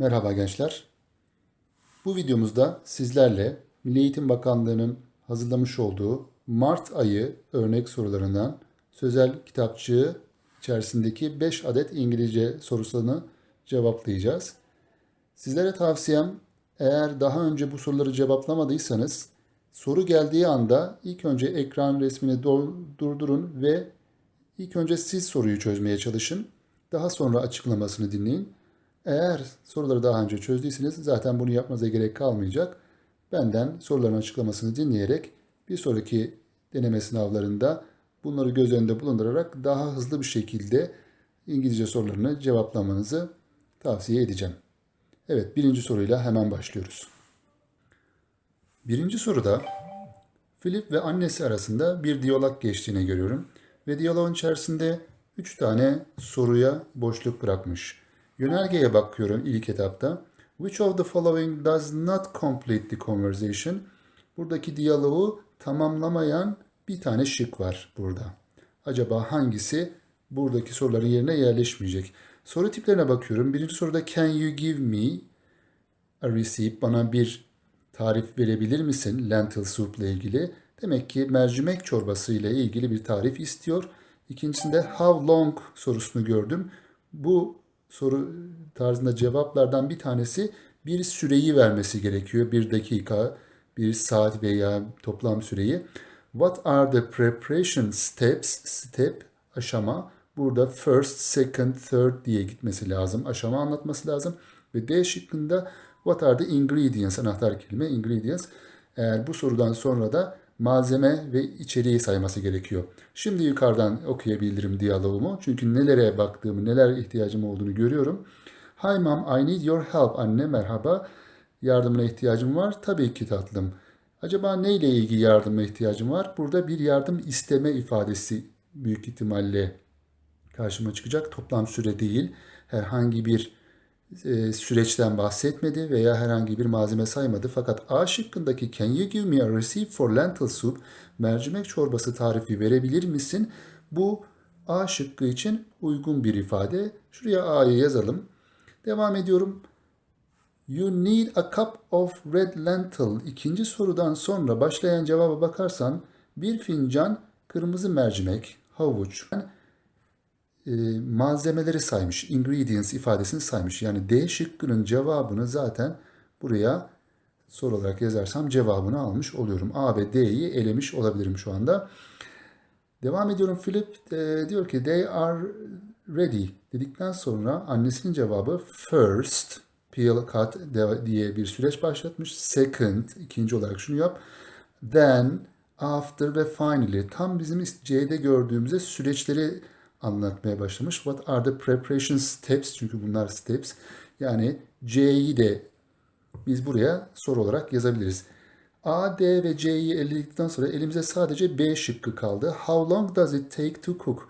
Merhaba gençler. Bu videomuzda sizlerle Milli Eğitim Bakanlığı'nın hazırlamış olduğu Mart ayı örnek sorularından sözel kitapçığı içerisindeki 5 adet İngilizce sorusunu cevaplayacağız. Sizlere tavsiyem eğer daha önce bu soruları cevaplamadıysanız soru geldiği anda ilk önce ekran resmini durdurun ve ilk önce siz soruyu çözmeye çalışın. Daha sonra açıklamasını dinleyin. Eğer soruları daha önce çözdüyseniz zaten bunu yapmanıza gerek kalmayacak. Benden soruların açıklamasını dinleyerek bir sonraki deneme sınavlarında bunları göz önünde bulundurarak daha hızlı bir şekilde İngilizce sorularını cevaplamanızı tavsiye edeceğim. Evet, birinci soruyla hemen başlıyoruz. Birinci soruda Philip ve annesi arasında bir diyalog geçtiğini görüyorum. Ve diyaloğun içerisinde üç tane soruya boşluk bırakmış. Yönergeye bakıyorum ilk etapta. Which of the following does not complete the conversation? Buradaki diyaloğu tamamlamayan bir tane şık var burada. Acaba hangisi buradaki soruların yerine yerleşmeyecek? Soru tiplerine bakıyorum. Birinci soruda can you give me a receipt? Bana bir tarif verebilir misin lentil soup ile ilgili? Demek ki mercimek çorbası ile ilgili bir tarif istiyor. İkincisinde how long sorusunu gördüm. Bu soru tarzında cevaplardan bir tanesi bir süreyi vermesi gerekiyor. Bir dakika, bir saat veya toplam süreyi. What are the preparation steps? Step, aşama. Burada first, second, third diye gitmesi lazım. Aşama anlatması lazım. Ve D şıkkında what are the ingredients? Anahtar kelime ingredients. Eğer bu sorudan sonra da malzeme ve içeriği sayması gerekiyor. Şimdi yukarıdan okuyabilirim diyaloğumu. Çünkü nelere baktığımı, neler ihtiyacım olduğunu görüyorum. Hi mom, I need your help. Anne merhaba. Yardımına ihtiyacım var. Tabii ki tatlım. Acaba neyle ilgili yardıma ihtiyacım var? Burada bir yardım isteme ifadesi büyük ihtimalle karşıma çıkacak. Toplam süre değil. Herhangi bir süreçten bahsetmedi veya herhangi bir malzeme saymadı. Fakat A şıkkındaki Can you give me a receipt for lentil soup? Mercimek çorbası tarifi verebilir misin? Bu A şıkkı için uygun bir ifade. Şuraya A'yı yazalım. Devam ediyorum. You need a cup of red lentil. İkinci sorudan sonra başlayan cevaba bakarsan bir fincan kırmızı mercimek, havuç, e, malzemeleri saymış. Ingredients ifadesini saymış. Yani D şıkkının cevabını zaten buraya soru olarak yazarsam cevabını almış oluyorum. A ve D'yi elemiş olabilirim şu anda. Devam ediyorum. Philip e, diyor ki they are ready dedikten sonra annesinin cevabı first peel cut diye bir süreç başlatmış. Second ikinci olarak şunu yap. Then after ve finally tam bizim C'de gördüğümüzde süreçleri anlatmaya başlamış. What are the preparation steps? Çünkü bunlar steps. Yani C'yi de biz buraya soru olarak yazabiliriz. A, D ve C'yi eledikten sonra elimize sadece B şıkkı kaldı. How long does it take to cook?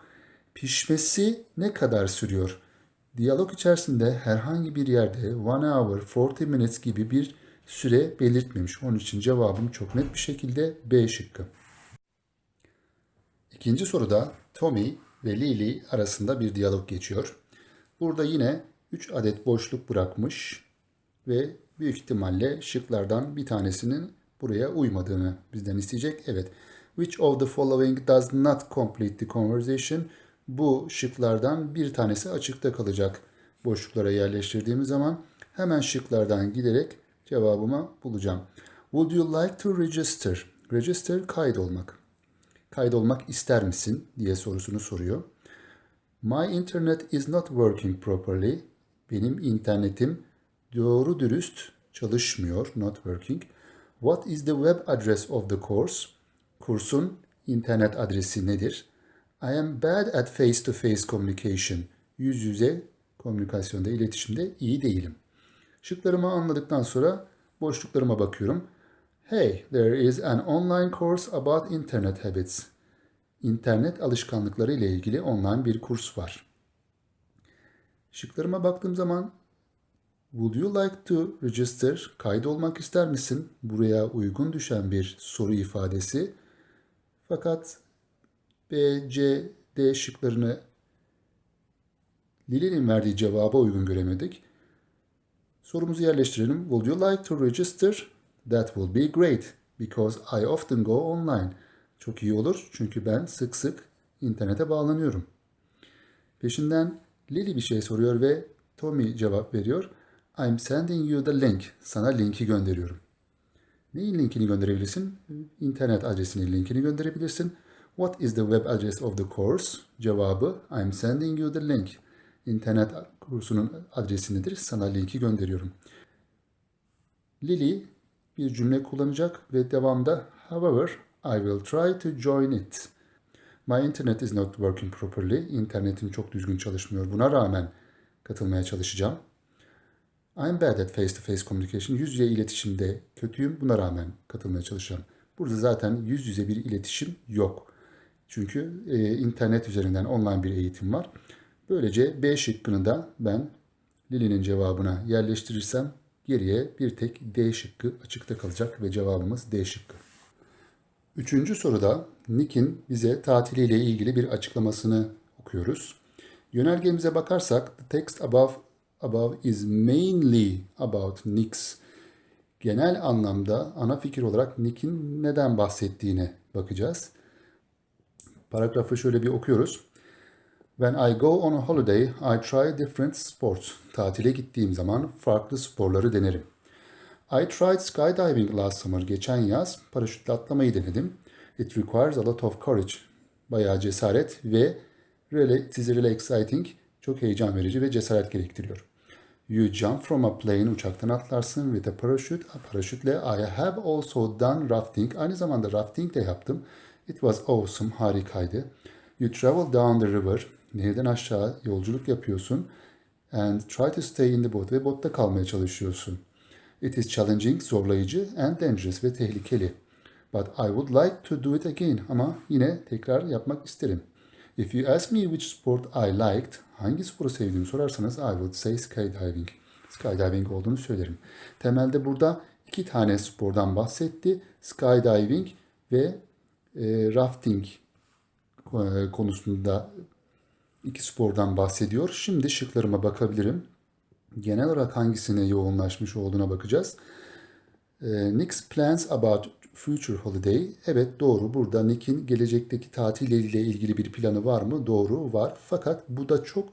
Pişmesi ne kadar sürüyor? Diyalog içerisinde herhangi bir yerde one hour, 40 minutes gibi bir süre belirtmemiş. Onun için cevabım çok net bir şekilde B şıkkı. İkinci soruda Tommy ve Lily arasında bir diyalog geçiyor. Burada yine 3 adet boşluk bırakmış ve büyük ihtimalle şıklardan bir tanesinin buraya uymadığını bizden isteyecek. Evet. Which of the following does not complete the conversation? Bu şıklardan bir tanesi açıkta kalacak boşluklara yerleştirdiğimiz zaman hemen şıklardan giderek cevabımı bulacağım. Would you like to register? Register kaydolmak. Kaydolmak ister misin diye sorusunu soruyor. My internet is not working properly. Benim internetim doğru dürüst çalışmıyor. Not working. What is the web address of the course? Kursun internet adresi nedir? I am bad at face to face communication. Yüz yüze komünikasyonda, iletişimde iyi değilim. Şıklarımı anladıktan sonra boşluklarıma bakıyorum. Hey, there is an online course about internet habits. İnternet alışkanlıkları ile ilgili online bir kurs var. Şıklarıma baktığım zaman Would you like to register? Kaydolmak ister misin? Buraya uygun düşen bir soru ifadesi. Fakat B, C, D şıklarını Lili'nin verdiği cevaba uygun göremedik. Sorumuzu yerleştirelim. Would you like to register? That will be great because I often go online. Çok iyi olur çünkü ben sık sık internete bağlanıyorum. Peşinden Lily bir şey soruyor ve Tommy cevap veriyor. I'm sending you the link. Sana linki gönderiyorum. Neyin linkini gönderebilirsin? İnternet adresinin linkini gönderebilirsin. What is the web address of the course? Cevabı I'm sending you the link. İnternet kursunun adresi nedir? Sana linki gönderiyorum. Lily bir cümle kullanacak ve devamda However, I will try to join it. My internet is not working properly. İnternetim çok düzgün çalışmıyor. Buna rağmen katılmaya çalışacağım. I'm bad at face-to-face communication. Yüz yüze iletişimde kötüyüm. Buna rağmen katılmaya çalışacağım. Burada zaten yüz yüze bir iletişim yok. Çünkü e, internet üzerinden online bir eğitim var. Böylece B şıkkını da ben Lili'nin cevabına yerleştirirsem geriye bir tek D şıkkı açıkta kalacak ve cevabımız D şıkkı. Üçüncü soruda Nick'in bize tatiliyle ilgili bir açıklamasını okuyoruz. Yönergemize bakarsak the text above above is mainly about Nick's genel anlamda ana fikir olarak Nick'in neden bahsettiğine bakacağız. Paragrafı şöyle bir okuyoruz. When I go on a holiday, I try different sports. Tatile gittiğim zaman farklı sporları denerim. I tried skydiving last summer. Geçen yaz paraşütle atlamayı denedim. It requires a lot of courage. Bayağı cesaret ve really, it is really exciting. Çok heyecan verici ve cesaret gerektiriyor. You jump from a plane, uçaktan atlarsın with a parachute. Paraşütle I have also done rafting. Aynı zamanda rafting de yaptım. It was awesome, harikaydı. You travel down the river. Nehirden aşağı yolculuk yapıyorsun. And try to stay in the boat. Ve botta kalmaya çalışıyorsun. It is challenging, zorlayıcı and dangerous ve tehlikeli. But I would like to do it again. Ama yine tekrar yapmak isterim. If you ask me which sport I liked, hangi sporu sevdiğimi sorarsanız I would say skydiving. Skydiving olduğunu söylerim. Temelde burada iki tane spordan bahsetti. Skydiving ve e, rafting e, konusunda iki spordan bahsediyor. Şimdi şıklarıma bakabilirim. Genel olarak hangisine yoğunlaşmış olduğuna bakacağız. E, Nick's plans about future holiday. Evet doğru. Burada Nick'in gelecekteki tatiliyle ilgili bir planı var mı? Doğru var. Fakat bu da çok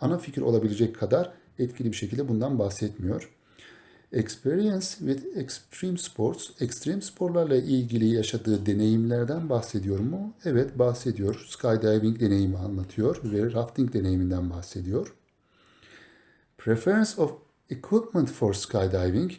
ana fikir olabilecek kadar etkili bir şekilde bundan bahsetmiyor. Experience with extreme sports, ekstrem sporlarla ilgili yaşadığı deneyimlerden bahsediyor mu? Evet bahsediyor. Skydiving deneyimi anlatıyor ve rafting deneyiminden bahsediyor. Preference of equipment for skydiving.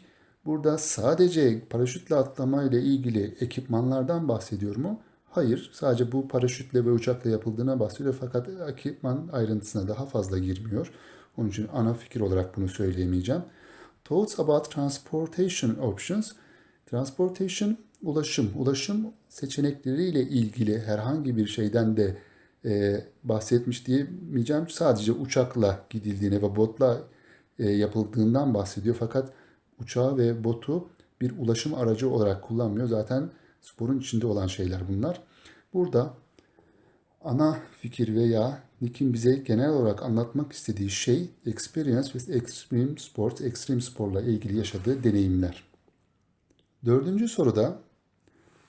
Burada sadece paraşütle atlama ile ilgili ekipmanlardan bahsediyor mu? Hayır, sadece bu paraşütle ve uçakla yapıldığına bahsediyor fakat ekipman ayrıntısına daha fazla girmiyor. Onun için ana fikir olarak bunu söyleyemeyeceğim. Thoughts about transportation options. Transportation, ulaşım. Ulaşım seçenekleriyle ilgili herhangi bir şeyden de e, bahsetmiş diyemeyeceğim. Sadece uçakla gidildiğine ve botla e, yapıldığından bahsediyor. Fakat uçağı ve botu bir ulaşım aracı olarak kullanmıyor. Zaten sporun içinde olan şeyler bunlar. Burada ana fikir veya Nick'in bize genel olarak anlatmak istediği şey experience with extreme sports, ekstrem sporla ilgili yaşadığı deneyimler. Dördüncü soruda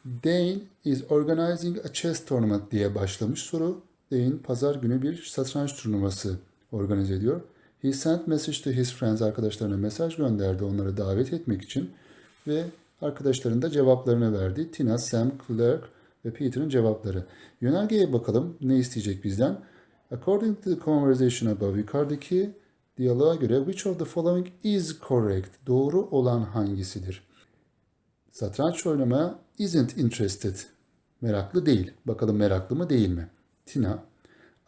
Dane is organizing a chess tournament diye başlamış soru. Dane pazar günü bir satranç turnuvası organize ediyor. He sent message to his friends arkadaşlarına mesaj gönderdi onları davet etmek için ve arkadaşların da cevaplarını verdi. Tina, Sam, Clark ve Peter'ın cevapları. Yönergeye bakalım ne isteyecek bizden. According to the conversation above, yukarıdaki diyaloğa göre which of the following is correct? Doğru olan hangisidir? Satranç oynamaya isn't interested. Meraklı değil. Bakalım meraklı mı değil mi? Tina,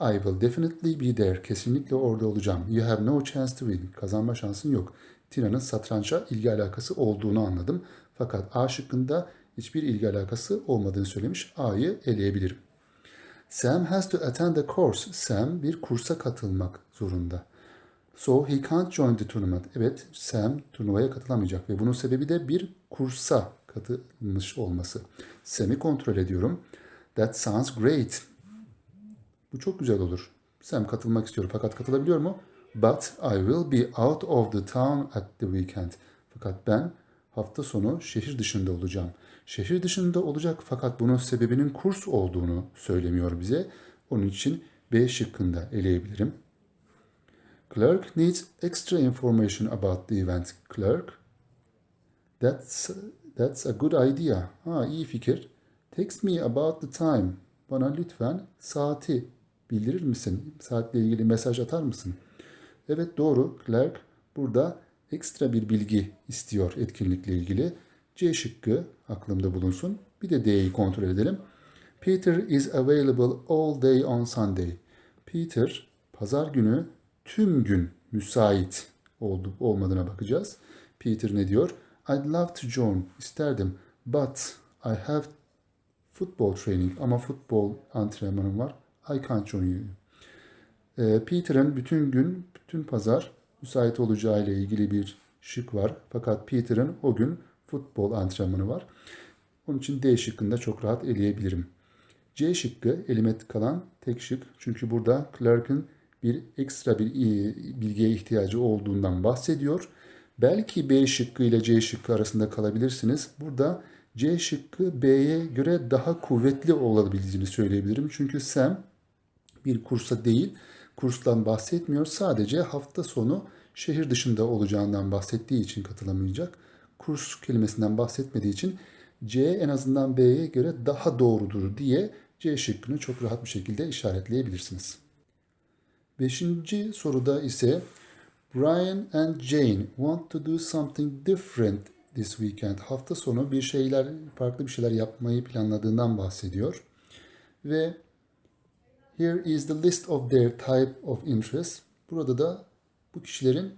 I will definitely be there. Kesinlikle orada olacağım. You have no chance to win. Kazanma şansın yok. Tina'nın satrança ilgi alakası olduğunu anladım. Fakat A şıkkında hiçbir ilgi alakası olmadığını söylemiş. A'yı eleyebilirim. Sam has to attend a course. Sam bir kursa katılmak zorunda. So he can't join the tournament. Evet, Sam turnuvaya katılamayacak ve bunun sebebi de bir kursa katılmış olması. Sam'i kontrol ediyorum. That sounds great. Bu çok güzel olur. Sam katılmak istiyor fakat katılabiliyor mu? But I will be out of the town at the weekend. Fakat ben hafta sonu şehir dışında olacağım. Şehir dışında olacak fakat bunun sebebinin kurs olduğunu söylemiyor bize. Onun için B şıkkında eleyebilirim. Clerk needs extra information about the event. Clerk, that's, that's a good idea. Ha iyi fikir. Text me about the time. Bana lütfen saati bildirir misin? Saatle ilgili mesaj atar mısın? Evet doğru. Clerk burada ekstra bir bilgi istiyor etkinlikle ilgili. C şıkkı aklımda bulunsun. Bir de D'yi kontrol edelim. Peter is available all day on Sunday. Peter pazar günü tüm gün müsait oldu olmadığına bakacağız. Peter ne diyor? I'd love to join. İsterdim. But I have football training ama futbol antrenmanım var. I can't join you. Ee, Peter'ın bütün gün, bütün pazar müsait olacağı ile ilgili bir şık var. Fakat Peter'ın o gün futbol antrenmanı var. Onun için D şıkkında çok rahat eleyebilirim. C şıkkı elime kalan tek şık. Çünkü burada Clark'ın bir ekstra bir e, bilgiye ihtiyacı olduğundan bahsediyor. Belki B şıkkı ile C şıkkı arasında kalabilirsiniz. Burada C şıkkı B'ye göre daha kuvvetli olabildiğini söyleyebilirim. Çünkü Sam bir kursa değil, kurstan bahsetmiyor. Sadece hafta sonu şehir dışında olacağından bahsettiği için katılamayacak. Kurs kelimesinden bahsetmediği için C en azından B'ye göre daha doğrudur diye C şıkkını çok rahat bir şekilde işaretleyebilirsiniz. Beşinci soruda ise Brian and Jane want to do something different this weekend. Hafta sonu bir şeyler, farklı bir şeyler yapmayı planladığından bahsediyor. Ve here is the list of their type of interest. Burada da bu kişilerin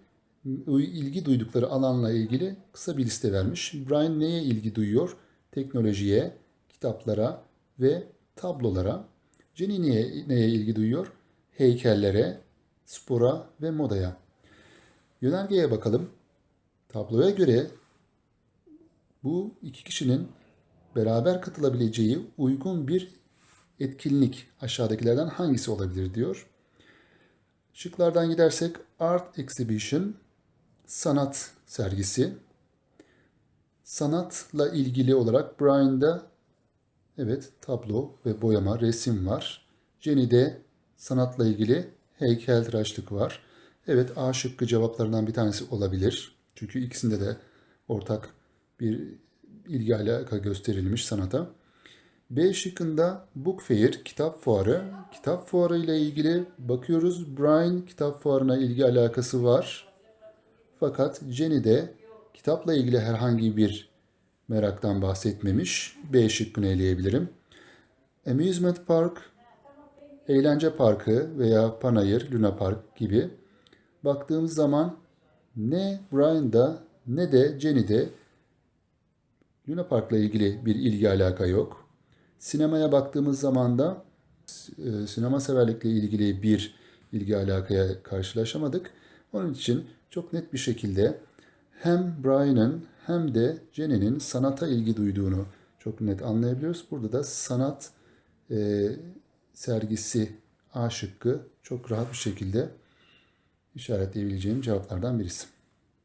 ilgi duydukları alanla ilgili kısa bir liste vermiş. Brian neye ilgi duyuyor? Teknolojiye, kitaplara ve tablolara. Jenny neye, neye ilgi duyuyor? Heykellere, spora ve modaya. Yönergeye bakalım. Tabloya göre bu iki kişinin beraber katılabileceği uygun bir etkinlik aşağıdakilerden hangisi olabilir diyor. Şıklardan gidersek art exhibition, sanat sergisi. Sanatla ilgili olarak Brian'da evet tablo ve boyama, resim var. Jenny'de sanatla ilgili heykeltıraşlık var. Evet A şıkkı cevaplarından bir tanesi olabilir. Çünkü ikisinde de ortak bir ilgi alaka gösterilmiş sanata. B şıkkında Book Fair, kitap fuarı. Kitap fuarı ile ilgili bakıyoruz. Brian kitap fuarına ilgi alakası var. Fakat Jenny de kitapla ilgili herhangi bir meraktan bahsetmemiş. B şıkkını eleyebilirim. Amusement Park, eğlence parkı veya panayır, Luna Park gibi baktığımız zaman ne Brian'da ne de Jenny'de Luna Park'la ilgili bir ilgi alaka yok. Sinemaya baktığımız zaman da e, sinema severlikle ilgili bir ilgi alakaya karşılaşamadık. Onun için çok net bir şekilde hem Brian'ın hem de Jenny'nin sanata ilgi duyduğunu çok net anlayabiliyoruz. Burada da sanat e, sergisi A şıkkı çok rahat bir şekilde işaretleyebileceğim cevaplardan birisi.